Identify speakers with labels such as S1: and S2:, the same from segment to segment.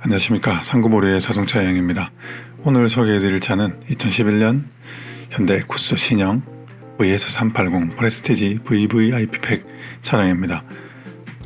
S1: 안녕하십니까 상구모리의 자동차 여행입니다. 오늘 소개해드릴 차는 2011년 현대 에쿠스 신형 VS380 프레스티지 VVIP 팩 차량입니다.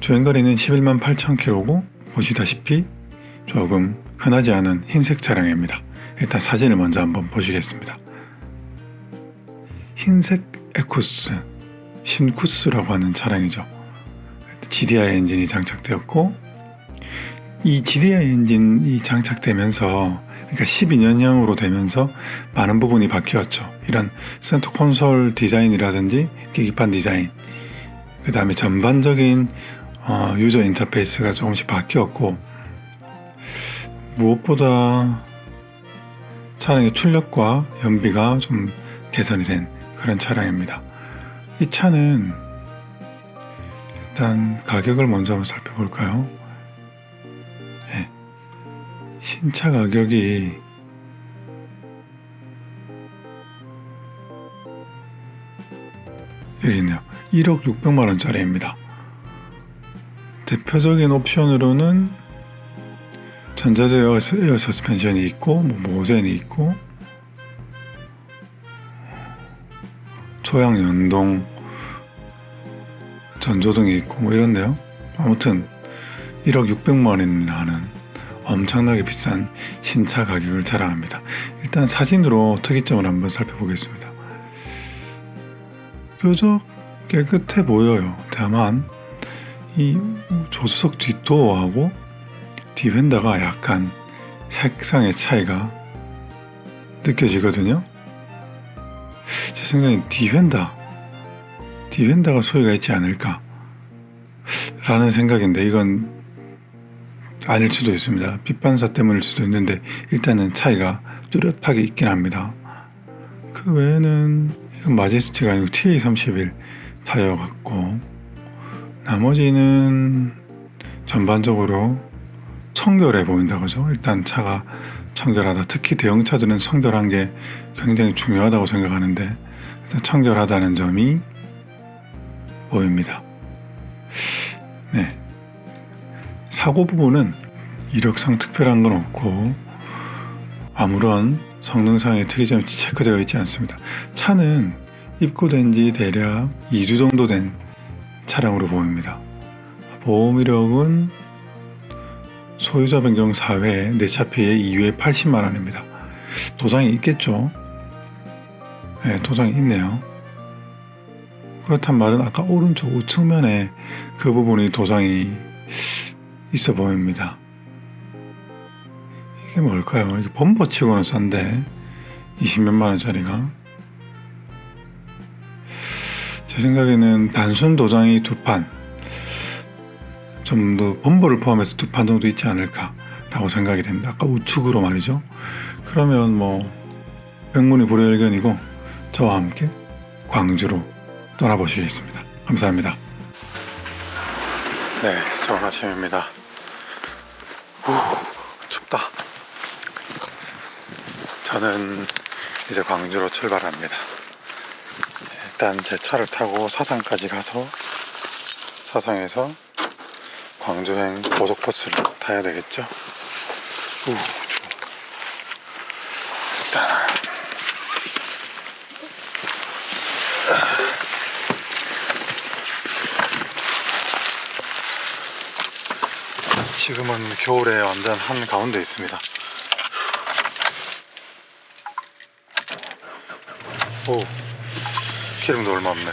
S1: 주행거리는 11만 8천 킬로고 보시다시피 조금 흔하지 않은 흰색 차량입니다. 일단 사진을 먼저 한번 보시겠습니다. 흰색 에쿠스, 신쿠스라고 하는 차량이죠. GDI 엔진이 장착되었고 이 GDI 엔진이 장착되면서 그러니까 12년형으로 되면서 많은 부분이 바뀌었죠. 이런 센터 콘솔 디자인이라든지 계기판 디자인, 그 다음에 전반적인 어, 유저 인터페이스가 조금씩 바뀌었고 무엇보다 차량의 출력과 연비가 좀 개선이 된 그런 차량입니다. 이 차는 일단 가격을 먼저 한번 살펴볼까요? 네. 신차 가격이 여기 있네요. 1억 600만 원짜리입니다. 대표적인 옵션으로는 전자제 에어, 에어 서스펜션이 있고 뭐 모젠이 있고 초양 연동 전조등이 있고 뭐 이런데요. 아무튼 1억 600만 원이나 하는 엄청나게 비싼 신차 가격을 자랑합니다. 일단 사진으로 특이점을 한번 살펴보겠습니다. 뾰족 깨끗해 보여요. 다만 이 조수석 뒷도어하고 뒤펜더가 약간 색상의 차이가 느껴지거든요. 제 생각엔 디펜더, 디펜더가 소리가 있지 않을까 라는 생각인데 이건 아닐 수도 있습니다. 빛반사 때문일 수도 있는데 일단은 차이가 뚜렷하게 있긴 합니다. 그 외에는 이건 마제스티가 아니고 TA31 타이어 같고 나머지는 전반적으로 청결해 보인다 그죠? 일단 차가 청결하다. 특히 대형차들은 청결한 게 굉장히 중요하다고 생각하는데 일단 청결하다는 점이 보입니다. 네. 사고 부분은 이력상 특별한 건 없고 아무런 성능상의 특이점이 체크되어 있지 않습니다. 차는 입고된 지 대략 2주 정도 된 차량으로 보입니다. 보험 이력은 소유자 변경 4회 내차 피해 2회 80만 원입니다. 도장이 있겠죠? 네, 도장이 있네요. 그렇단 말은 아까 오른쪽 우측면에 그 부분이 도장이 있어 보입니다. 이게 뭘까요? 이게 범버 치고는 싼데 20몇만 원짜리가 제 생각에는 단순 도장이 두 판, 좀 더 범버를 포함해서 두 판 정도 있지 않을까라고 생각이 됩니다. 아까 우측으로 말이죠. 그러면 뭐 백문이 불여일견이고 저와 함께 광주로 떠나보시겠습니다. 감사합니다. 네, 좋은 아침입니다. 후, 춥다. 저는 이제 광주로 출발합니다. 일단 제 차를 타고 사상까지 가서 사상에서 광주행 고속버스를 타야 되겠죠. 우. 일단 지금은 겨울에 완전 한 가운데 있습니다. 오, 기름도 얼마 없네.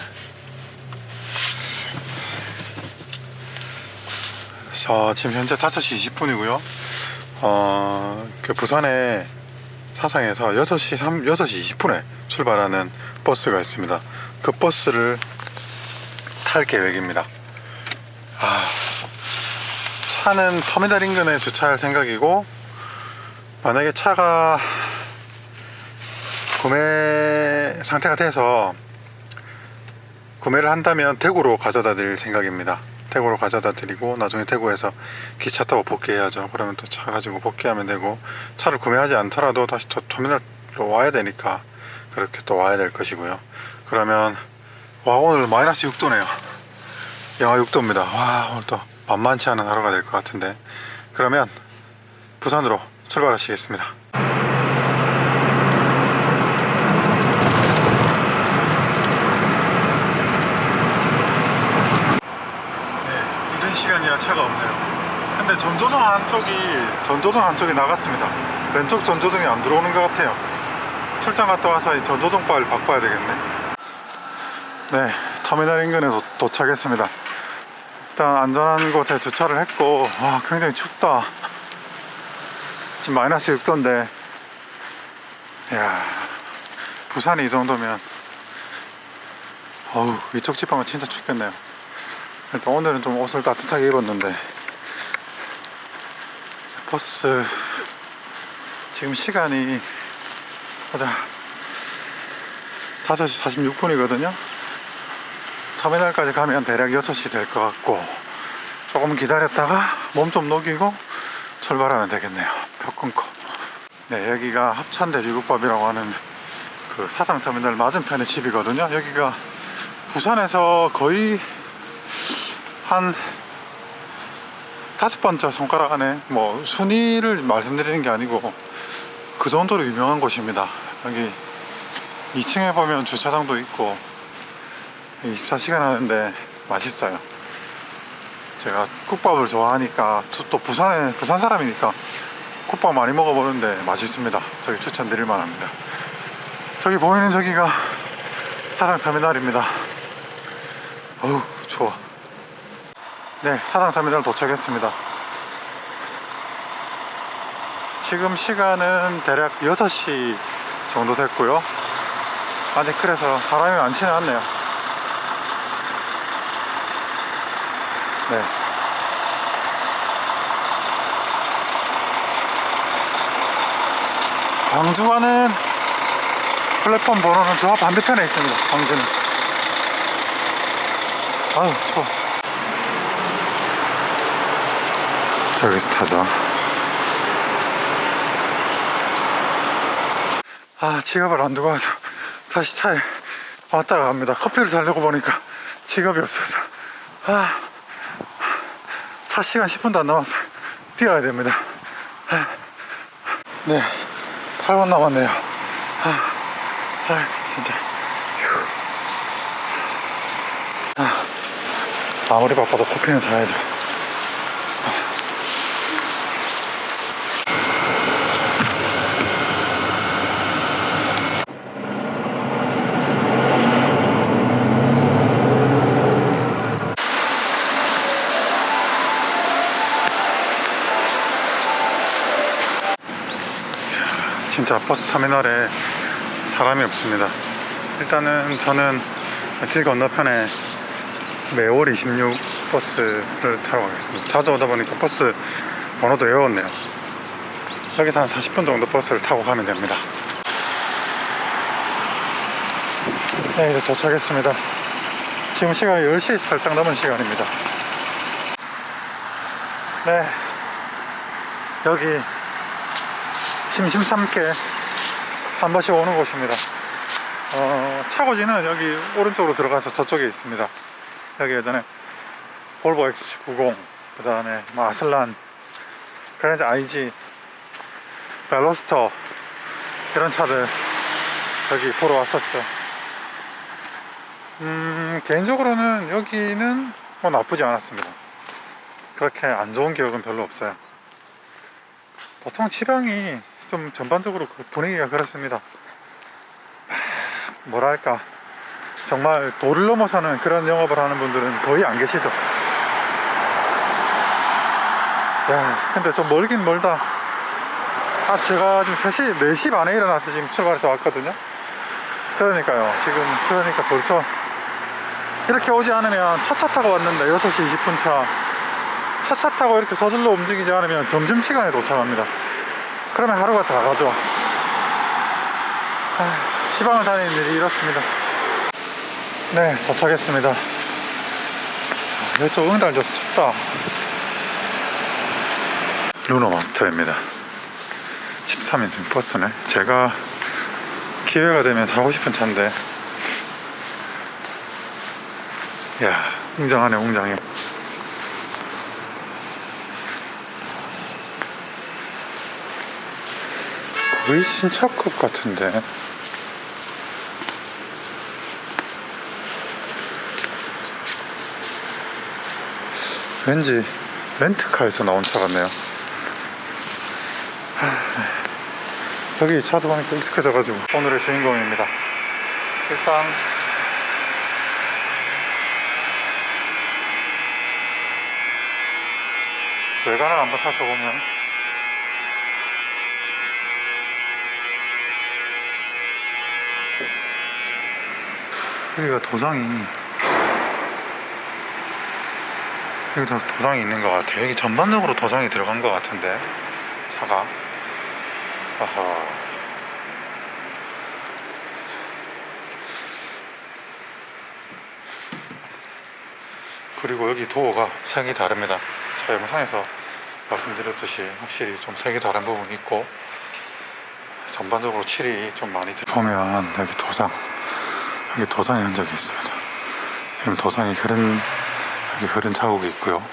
S1: 자, 지금 현재 5시 20분이고요. 어, 그 부산에 사상에서 6시 3, 6시 20분에 출발하는 버스가 있습니다. 그 버스를 탈 계획입니다. 아, 차는 터미널 인근에 주차할 생각이고, 만약에 차가 구매 상태가 돼서 구매를 한다면 대구로 가져다 드릴 생각입니다. 대구로 가져다 드리고 나중에 대구에서 기차 타고 복귀해야죠. 그러면 또 차 가지고 복귀하면 되고 차를 구매하지 않더라도 다시 또 터미널로 와야 되니까 그렇게 또 와야 될 것이고요. 그러면 와 오늘 마이너스 6도네요. 영하 6도입니다. 와 오늘 또 만만치 않은 하루가 될 것 같은데 그러면 부산으로 출발하시겠습니다. 네, 이른 시간이라 차가 없네요. 전조등 한쪽이 전조등 한쪽이 나갔습니다. 왼쪽 전조등이 안 들어오는 것 같아요. 출장 갔다 와서 이 전조등 바를 바꿔야 되겠네. 네, 터미널 인근에 도, 도착했습니다. 일단 안전한 곳에 주차를 했고 와 굉장히 춥다. 지금 마이너스 6도인데 야 부산이 이 정도면 어우 이쪽 지방은 진짜 춥겠네요. 일단 오늘은 좀 옷을 따뜻하게 입었는데 버스. 지금 시간이 보자 5시 46분이거든요. 터미널까지 가면 대략 6시 될 것 같고 조금 기다렸다가 몸 좀 녹이고 출발하면 되겠네요. 표 끊고 네 여기가 합천 돼지국밥이라고 하는 그 사상터미널 맞은편의 집이거든요. 여기가 부산에서 거의 한 다섯 번째 손가락 안에 뭐 순위를 말씀드리는 게 아니고 그 정도로 유명한 곳입니다. 여기 2층에 보면 주차장도 있고 24시간 하는데 맛있어요. 제가 국밥을 좋아하니까 또- 또 부산에 부산 사람이니까 국밥 많이 먹어보는데 맛있습니다. 저기 추천드릴 만합니다. 저기 보이는 저기가 사상 터미널입니다. 어우. 네, 터미널 도착했습니다. 지금 시간은 대략 6시 정도 됐고요. 아직 그래서 사람이 많지는 않네요. 네. 광주 가는 플랫폼 번호는 저 반대편에 있습니다. 광주는. 아유, 추워. 저기서 타자. 아, 지갑을 안 두고 와서 다시 차에 왔다가 갑니다. 커피를 사려고 보니까 지갑이 없어서. 아, 차 시간 10분도 안 남아서 뛰어야 됩니다. 아, 네, 8분 남았네요. 아, 아 진짜. 휴. 아, 아무리 바빠도 커피는 사야죠. 진짜 버스 터미널에 사람이 없습니다. 일단은 저는 길 건너편에 매월 26 버스를 타러 가겠습니다. 자주 오다 보니까 버스 번호도 외웠네요. 여기서 한 40분 정도 버스를 타고 가면 됩니다. 네, 이제 도착했습니다. 지금 시간이 10시 살짝 넘은 시간입니다. 네, 여기 심심찮게 한 번씩 오는 곳입니다. 어, 차고지는 여기 오른쪽으로 들어가서 저쪽에 있습니다. 여기 예전에 볼보 X90, 그 다음에 뭐 아슬란, 그랜저 IG, 벨로스터 이런 차들 여기 보러 왔었죠. 음, 개인적으로는 여기는 뭐 나쁘지 않았습니다. 그렇게 안 좋은 기억은 별로 없어요. 보통 지방이 좀 전반적으로 그 분위기가 그렇습니다. 하, 뭐랄까 정말 도를 넘어서는 그런 영업을 하는 분들은 거의 안 계시죠. 야, 근데 좀 멀긴 멀다. 아, 제가 지금 3시, 4시 반에 일어나서 지금 출발해서 왔거든요. 그러니까요. 지금, 그러니까 벌써 이렇게 오지 않으면 차차 타고 왔는데 6시 20분 차. 차차 타고 이렇게 서둘러 움직이지 않으면 점심시간에 도착합니다. 그러면 하루가 다 가죠. 아, 시방을 다니는 일이 이렇습니다. 네, 도착했습니다. 아, 이쪽 응달져서 춥다. 루노 마스터입니다. 13인승 버스네. 제가 기회가 되면 사고 싶은 차인데. 야, 웅장하네, 웅장해. 거의 신차급 같은데. 왠지 렌트카에서 나온 차 같네요. 여기 차도 보니까 익숙해져가지고 오늘의 주인공입니다. 일단 외관을 한번 살펴보면 여기가 도장이 여기 도 도장이 있는 것 같아요. 여기 전반적으로 도장이 들어간 것 같은데 차가 아하. 그리고 여기 도어가 색이 다릅니다. 자 영상에서 말씀드렸듯이 확실히 좀 색이 다른 부분이 있고 전반적으로 칠이 좀 많이 들... 보면 여기 도장 여기 도장의 흔적이 있습니다. 도장이 흐른 여기 흐른 자국이 있고요.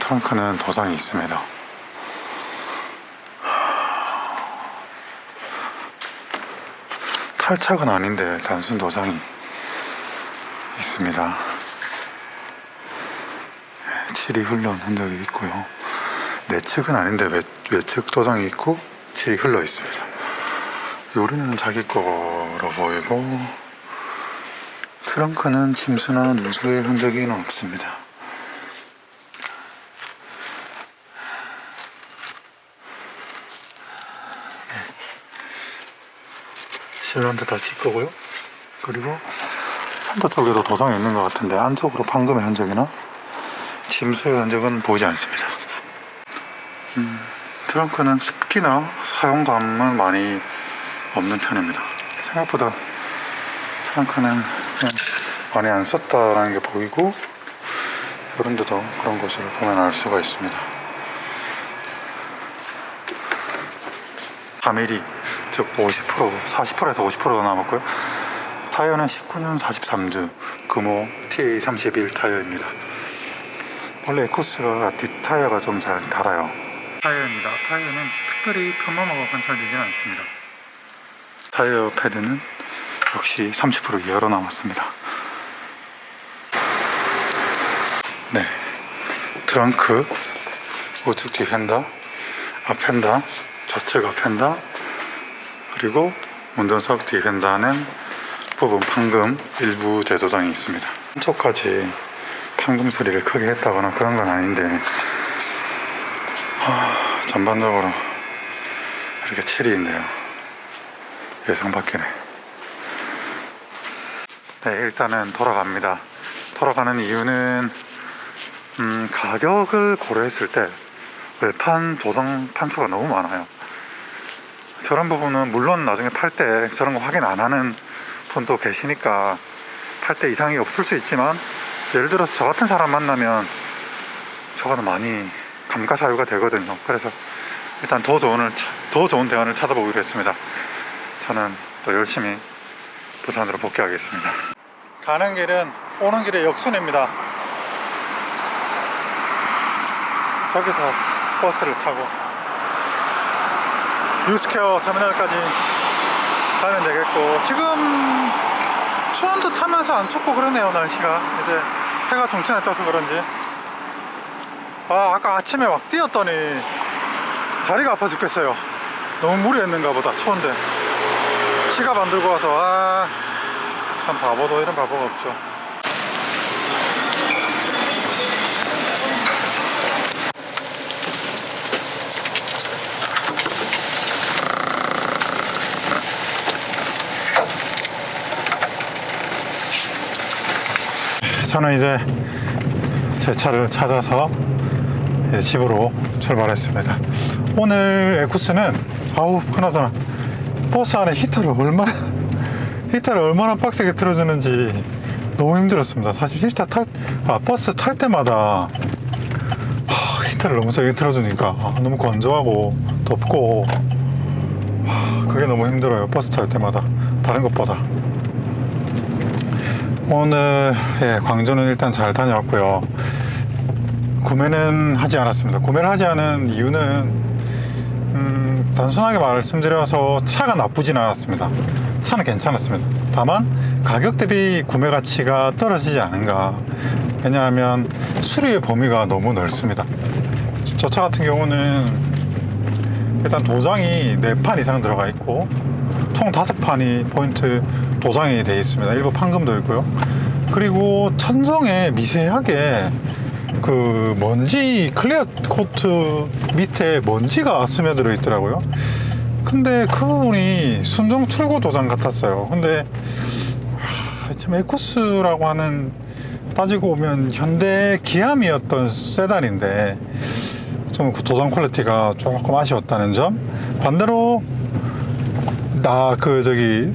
S1: 트렁크는 도장이 있습니다. 탈착은 아닌데 단순 도장이 있습니다. 칠이 흘러온 흔적이 있고요. 내측은 아닌데 외, 외측 도장이 있고 칠이 흘러 있습니다. 요리는 자기 거로 보이고 트렁크는 침수나 누수의 흔적이 없습니다. 실런트 다칠 거고요. 그리고 핸드 쪽에도 도장이 있는 것 같은데 안쪽으로 판금의 흔적이나 침수의 흔적은 보이지 않습니다. 음, 트렁크는 습기나 사용감은 많이 없는 편입니다. 생각보다 트렁크는 그냥 많이 안 썼다라는 게 보이고 이런 데도 그런 것을 보면 알 수가 있습니다. 3mm 즉50% 40%에서 50%가 남았고요. 타이어는 19년 43주 금호 TA31 타이어입니다. 원래 에코스가 뒷타이어가 좀 잘 달아요. 타이어입니다. 타이어는 특별히 편마모가 관찰되지는 않습니다. 타이어 패드는 역시 30% 이하로 남았습니다. 트렁크, 우측 뒤 펜다, 앞 펜다, 좌측 앞 펜다, 그리고 운전석 뒤 펜다는 부분 판금 일부 재조정이 있습니다. 한쪽까지 판금 소리를 크게 했다거나 그런 건 아닌데 하, 전반적으로 이렇게 칠이 있네요. 예상 밖이네. 네, 일단은 돌아갑니다. 돌아가는 이유는 음, 가격을 고려했을 때 외판 도성 판수가 너무 많아요. 저런 부분은 물론 나중에 팔 때 저런 거 확인 안 하는 분도 계시니까 팔 때 이상이 없을 수 있지만 예를 들어서 저 같은 사람 만나면 저거는 많이 감가사유가 되거든요. 그래서 일단 더 좋은, 더 좋은 대안을 찾아보기로 했습니다. 저는 또 열심히 부산으로 복귀하겠습니다. 가는 길은 오는 길에 역순입니다. 저기서 버스를 타고 유스케어 터미널까지 가면 되겠고 지금 추운 듯 하면서 안 춥고 그러네요 날씨가. 이제 해가 중천에 떠서 그런지. 아 아까 아침에 막 뛰었더니 다리가 아파 죽겠어요. 너무 무리했는가 보다 추운데. 시갑 안 들고 와서 아 참 바보도 이런 바보가 없죠 저는 이제 제 차를 찾아서 이제 집으로 출발했습니다. 오늘 에쿠스는 아우 그나저나 버스 안에 히터를 얼마나 히터를 얼마나 빡세게 틀어주는지 너무 힘들었습니다. 사실 히터 탈, 아, 버스 탈 때마다 하, 히터를 너무 세게 틀어주니까 아, 너무 건조하고 덥고 하, 그게 너무 힘들어요. 버스 탈 때마다 다른 것보다. 오늘 예, 광주는 일단 잘 다녀왔고요. 구매는 하지 않았습니다. 구매를 하지 않은 이유는 음, 단순하게 말씀드려서 차가 나쁘진 않았습니다. 차는 괜찮았습니다. 다만 가격 대비 구매 가치가 떨어지지 않은가. 왜냐하면 수리의 범위가 너무 넓습니다. 저 차 같은 경우는 일단 도장이 4판 이상 들어가 있고 총 5판이 포인트 도장이 되어 있습니다. 일부 판금도 있고요. 그리고 천정에 미세하게 그 먼지 클리어 코트 밑에 먼지가 스며들어 있더라고요. 근데 그 부분이 순정 출고 도장 같았어요. 근데 하, 지금 에코스라고 하는 따지고 보면 현대 기암이었던 세단인데 좀 그 도장 퀄리티가 조금 아쉬웠다는 점. 반대로 나 그 저기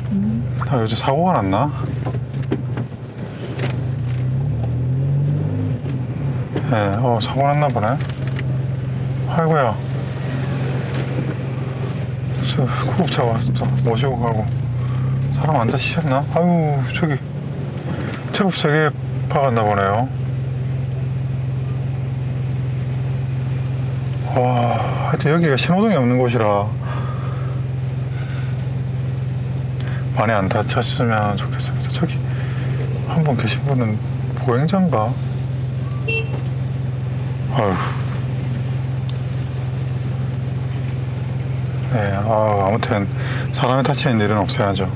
S1: 아, 요즘 사고가 났나? 예, 어 사고 났나 보네. 아이고야. 저 구급차 또 모시고 가고 사람 안 다치셨나? 아유 저기 세게 박았나 보네요. 와, 하여튼 여기가 신호등이 없는 곳이라 많이 안 다쳤으면 좋겠습니다. 저기 한 분 계신 분은 보행자인가? 아휴. 네, 아, 아무튼 사람이 다치는 일은 없어야죠.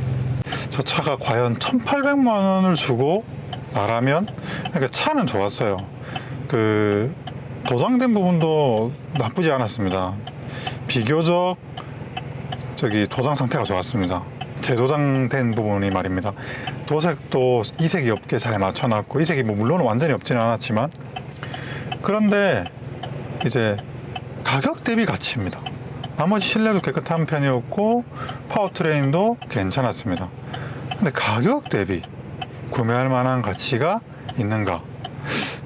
S1: 저 차가 과연 1,800만 원을 주고 나라면 그러니까 차는 좋았어요. 그 도장된 부분도 나쁘지 않았습니다. 비교적 저기 도장 상태가 좋았습니다. 재도장된 부분이 말입니다. 도색도 이색이 없게 잘 맞춰놨고 이색이 뭐 물론 완전히 없지는 않았지만 그런데 이제 가격 대비 가치입니다. 나머지 실내도 깨끗한 편이었고 파워트레인도 괜찮았습니다. 근데 가격 대비 구매할 만한 가치가 있는가?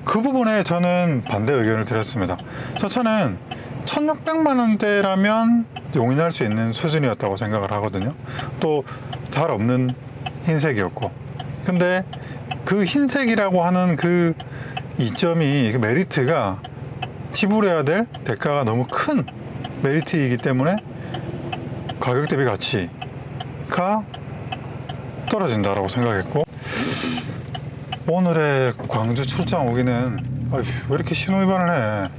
S1: 그 부분에 저는 반대 의견을 드렸습니다. 저 차는 1600만 원대라면 용인할 수 있는 수준이었다고 생각을 하거든요. 또 잘 없는 흰색이었고. 근데 그 흰색이라고 하는 그 이점이 그 메리트가 지불해야 될 대가가 너무 큰 메리트이기 때문에 가격 대비 가치가 떨어진다라고 생각했고 오늘의 광주 출장 오기는 아휴, 왜 이렇게 신호 위반을 해?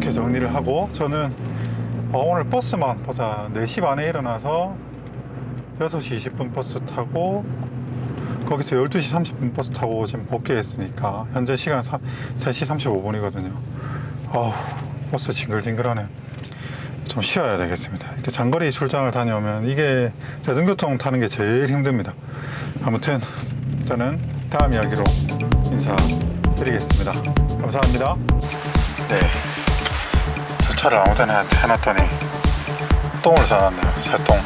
S1: 이렇게 정리를 하고 저는 어, 오늘 버스만 보자. 4시 반에 일어나서 6시 20분 버스 타고 거기서 12시 30분 버스 타고 지금 복귀했으니까 현재 시간 3, 3시 35분이거든요. 아우 버스 징글징글하네 좀 쉬어야 되겠습니다. 이렇게 장거리 출장을 다녀오면 이게 대중교통 타는 게 제일 힘듭니다. 아무튼 저는 다음 이야기로 인사드리겠습니다. 감사합니다. 네 주차를 아무 데나 해놨더니 똥을 싸놨네요. 새똥